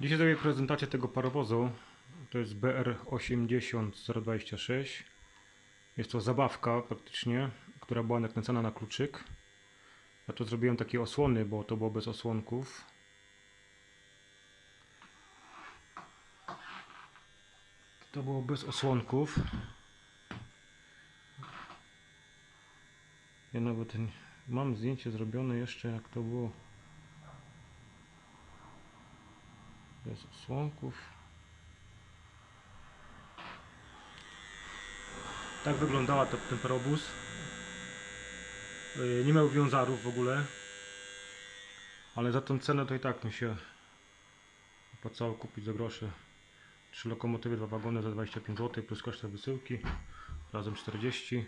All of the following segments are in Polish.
Dzisiaj zrobię prezentację tego parowozu. To jest BR80026. Jest to zabawka praktycznie, która była nakręcona na kluczyk. Ja to zrobiłem takie osłony, bo to było bez osłonków. To było bez osłonków. Ja nawet mam zdjęcie zrobione jeszcze jak to było. Bez osłonków. Tak wyglądała to, ten parobus. Yy, Nie miał wiązarów w ogóle. Ale za tą cenę to i tak mi się opłacało kupić za grosze. Trzy lokomotywy, dwa wagony za 25 zł plus koszty wysyłki. Razem 40.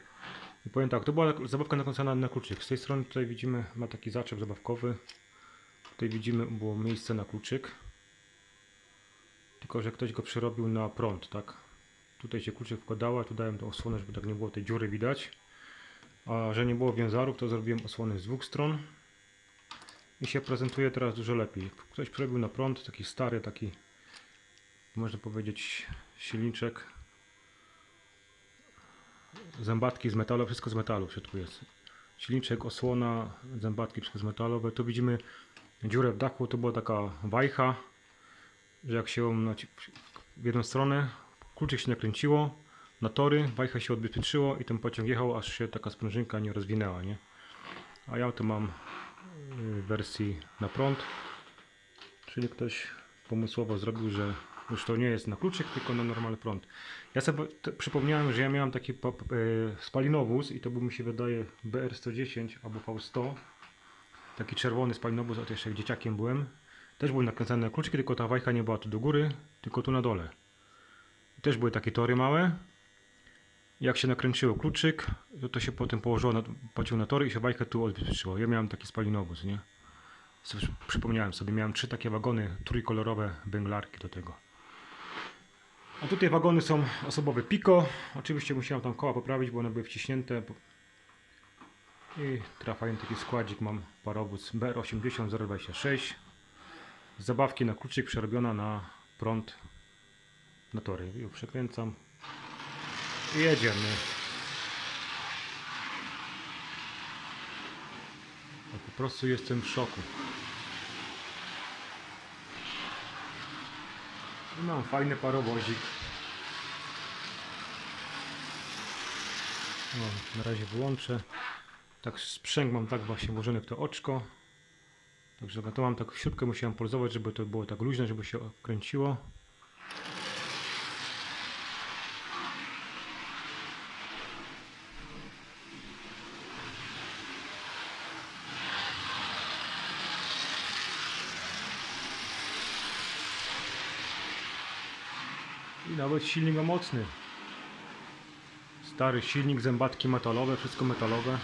I powiem tak, to była zabawka nakręcona na kluczyk. Z tej strony tutaj widzimy, ma taki zaczep zabawkowy. Tutaj widzimy, było miejsce na kluczyk. Tylko, że ktoś go przerobił na prąd, tak? Tutaj się kluczyk wkładała, tu dałem tą osłonę, żeby tak nie było tej dziury widać. A że nie było wiązarów, to zrobiłem osłony z dwóch stron. I się prezentuje teraz dużo lepiej. Ktoś przerobił na prąd, taki stary, taki można powiedzieć silniczek. Zębatki z metalu, wszystko z metalu w środku jest. Silniczek, osłona, zębatki wszystko z metalowe. Tu widzimy dziurę w dachu, to była taka wajcha, że jak się w jedną stronę, kluczyk się nakręciło na tory, wajcha się odbezpieczyło i ten pociąg jechał, aż się taka sprężynka nie rozwinęła, nie? A ja to mam y, w wersji na prąd, czyli ktoś pomysłowo zrobił, że już to nie jest na kluczyk, tylko na normalny prąd. Ja sobie przypomniałem, że ja miałem taki y, spalinowóz i to był mi się wydaje BR110 albo V100. Taki czerwony spalinowóz, a to jeszcze jak dzieciakiem byłem. Też były nakręcane na kluczyki, tylko ta wajcha nie była tu do góry, tylko tu na dole. Też były takie tory małe. Jak się nakręciło kluczyk, to, się potem położyło na, pociąg na tory i się wajchę tu odbezpieczyło. Ja miałem taki spalinowóz, nie? Przypomniałem sobie, miałem trzy takie wagony trójkolorowe węglarki do tego. A tutaj wagony są osobowe Pico. Oczywiście musiałem tam koła poprawić, bo one były wciśnięte. I trafiając taki składzik mam parowóz BR80026. Z zabawki na kluczyk przerobiona na prąd na tory. Już przekręcam. I jedziemy. Po prostu jestem w szoku. I mam fajny parowozik. No, na razie wyłączę. Tak sprzęg mam tak właśnie włożony w to oczko. Także to mam tak śrubkę musiałem poluzować, żeby to było tak luźne, żeby się kręciło. I nawet silnik mocny. Stary silnik, zębatki metalowe, wszystko metalowe.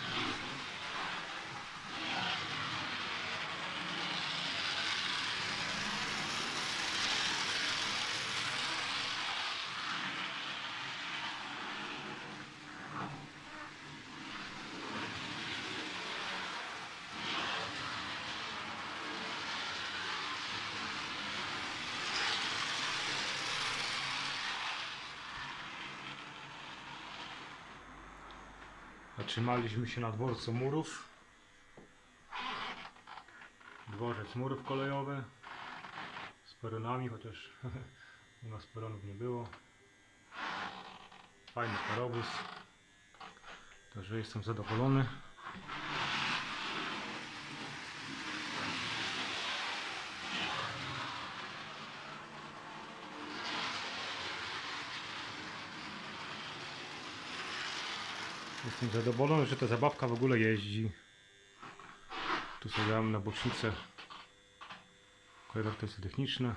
Zatrzymaliśmy się na dworcu murów. Dworzec murów kolejowy z peronami, chociaż u nas peronów nie było. Fajny parowóz. Także jestem zadowolony. Jestem zadowolony, że ta zabawka w ogóle jeździ. Tu sobie dałem na bocznicę korektory techniczne.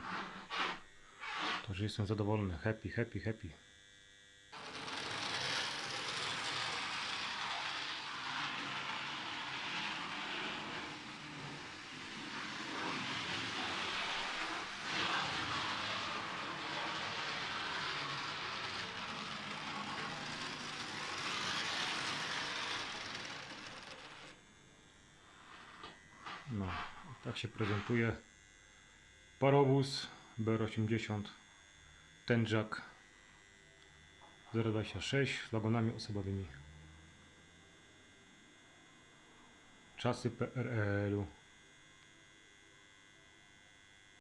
Także jestem zadowolony. Happy, happy, happy. No, tak się prezentuje parowóz BR80 ten jack 026 z wagonami osobowymi. Czasy PRL-u.